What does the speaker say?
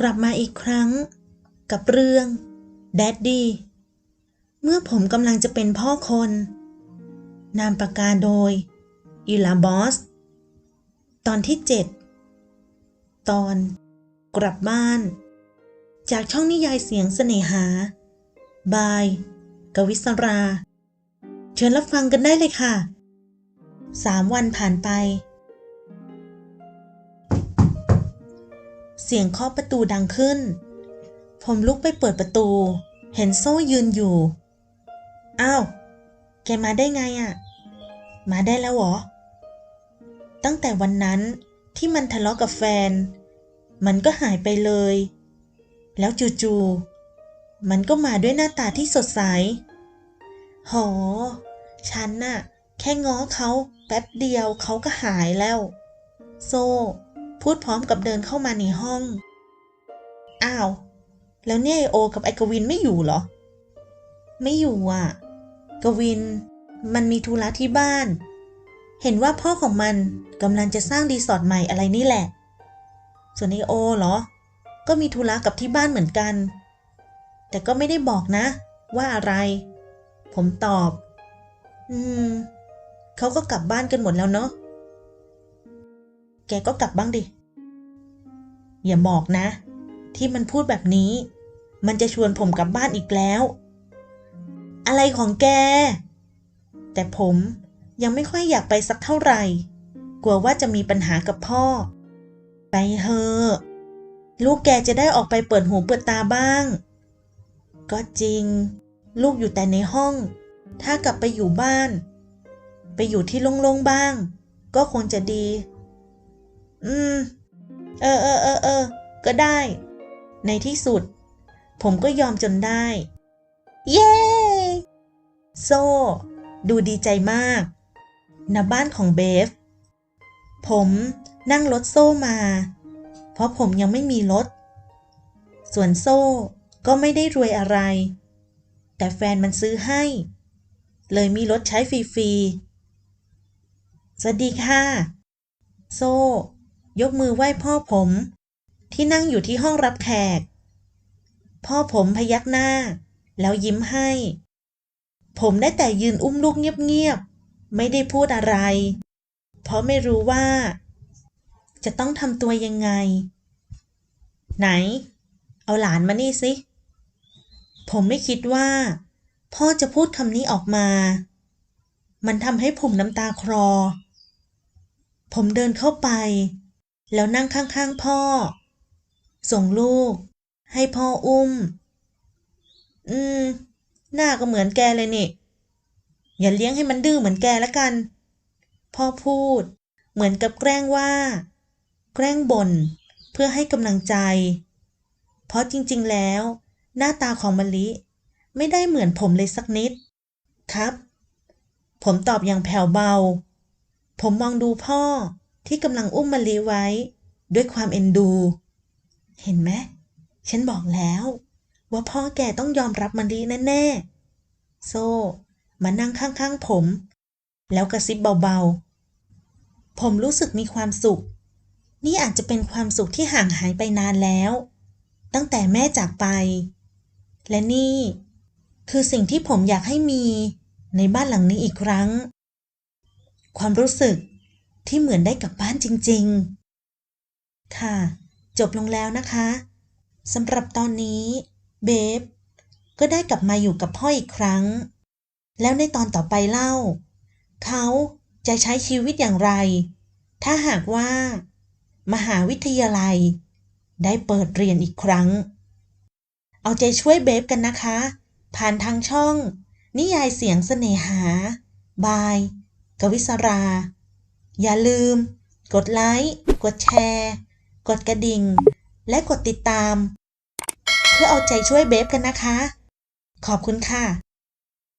กลับมาอีกครั้ง กับเรื่องแดดดี้เมื่อผมกำลังจะเป็นพ่อคน นามประกาโดยอิลาบอส ตอนที่ 7 ตอน กลับบ้าน จากช่องนิยายเสียงเสน่หา บาย กวิศรา เชิญรับฟังกันได้เลยค่ะ สามวันผ่านไป เสียงเคาะประตูดังขึ้น ผมลุกไปเปิดประตู เห็นโซ่ยืนอยู่ อ้าว แกมาได้ไงอะ่ะ มาได้แล้วเหรอ ตั้งแต่วันนั้นที่มันทะเลาะกับแฟน มันก็หายไปเลย แล้วจู่ๆ มันก็มาด้วยหน้าตาที่สดใสโหฉันน่ะ แค่ง้อเขาแป๊บเดียวเขาก็หายแล้ว โซ่ พูดพร้อมกับเดินเข้ามาในห้อง อ้าว แล้วเนี่ยไอโอ กับไอกวินไม่อยู่เหรอ ไม่อยู่อะ กวิน มันมีธุระที่บ้าน เห็นว่าพ่อของมันกำลังจะสร้างรีสอร์ทใหม่อะไรนี่แหละ ส่วนไอโอเหรอ ก็มีธุระกับที่บ้านเหมือนกัน แต่ก็ไม่ได้บอกนะ ว่าอะไร ผมตอบ อืม เขาก็กลับบ้านกันหมดแล้วเนาะแกก็กลับบ้างดิ อย่าบอกนะ ที่มันพูดแบบนี้ มันจะชวนผมกลับบ้านอีกแล้ว อะไรของแก แต่ผมยังไม่ค่อยอยากไปสักเท่าไหร่ กลัวว่าจะมีปัญหากับพ่อ ไปเถอะลูกแกจะได้ออกไปเปิดหูเปิดตาบ้าง ก็จริง ลูกอยู่แต่ในห้อง ถ้ากลับไปอยู่บ้าน ไปอยู่ที่โล่งๆบ้าง ก็คงจะดี อืม เออเออเออเอ ก็ได้ ในที่สุด ผมก็ยอมจนได้ เย้ โซ่ ดูดีใจมากณบ้านของเบฟ ผมนั่งรถโซ่มา เพราะผมยังไม่มีรถ ส่วนโซ่ก็ไม่ได้รวยอะไร แต่แฟนมันซื้อให้ เลยมีรถใช้ฟรีๆ สวัสดีค่ะ โซ่ ยกมือไหว้พ่อผม ที่นั่งอยู่ที่ห้องรับแขก พ่อผมพยักหน้า แล้วยิ้มให้ ผมได้แต่ยืนอุ้มลูกเงียบๆ ไม่ได้พูดอะไร เพราะไม่รู้ว่า จะต้องทำตัวยังไง ไหน เอาหลานมานี่สิ ผมไม่คิดว่า พ่อจะพูดคำนี้ออกมา มันทำให้ผมน้ำตาคลอผมเดินเข้าไป แล้วนั่งข้างๆพ่อ ส่งลูก ให้พ่ออุ้ม อืม หน้าก็เหมือนแกเลยนี่ อย่าเลี้ยงให้มันดื้อเหมือนแกละกัน พ่อพูด เหมือนกับแกล้งว่า แกล้งบ่นเพื่อให้กำลังใจ เพราะจริง ๆ แล้ว หน้าตาของมะลิ ไม่ได้เหมือนผมเลยสักนิด ครับ ผมตอบอย่างแผ่วเบา ผมมองดูพ่อที่กำลังอุ้มมะลิไว้ ด้วยความเอ็นดู เห็นไหมฉันบอกแล้ว ว่าพ่อแกต้องยอมรับมะลิแน่ๆ โซ่มานั่งข้างๆผม แล้วกระซิบเบาๆ ผมรู้สึกมีความสุข นี่อาจจะเป็นความสุขที่ห่างหายไปนานแล้ว ตั้งแต่แม่จากไป และนี่ คือสิ่งที่ผมอยากให้มีในบ้านหลังนี้อีกครั้ง ความรู้สึกที่เหมือนได้กลับบ้านจริง ๆ ค่ะ จบลงแล้วนะคะสำหรับตอนนี้เบฟก็ได้กลับมาอยู่กับพ่ออีกครั้ง แล้วในตอนต่อไปเล่า เขาจะใช้ชีวิตอย่างไร ถ้าหากว่า มหาวิทยาลัย ได้เปิดเรียนอีกครั้ง เอาใจช่วยเบฟกันนะคะ ผ่านทางช่อง นิยายเสียงเสน่หา บาย กวิศรา อย่าลืม กดไลค์ กดแชร์ กดกระดิ่ง และกดติดตาม เพื่อเอาใจช่วยเบฟกันนะคะ ขอบคุณค่ะ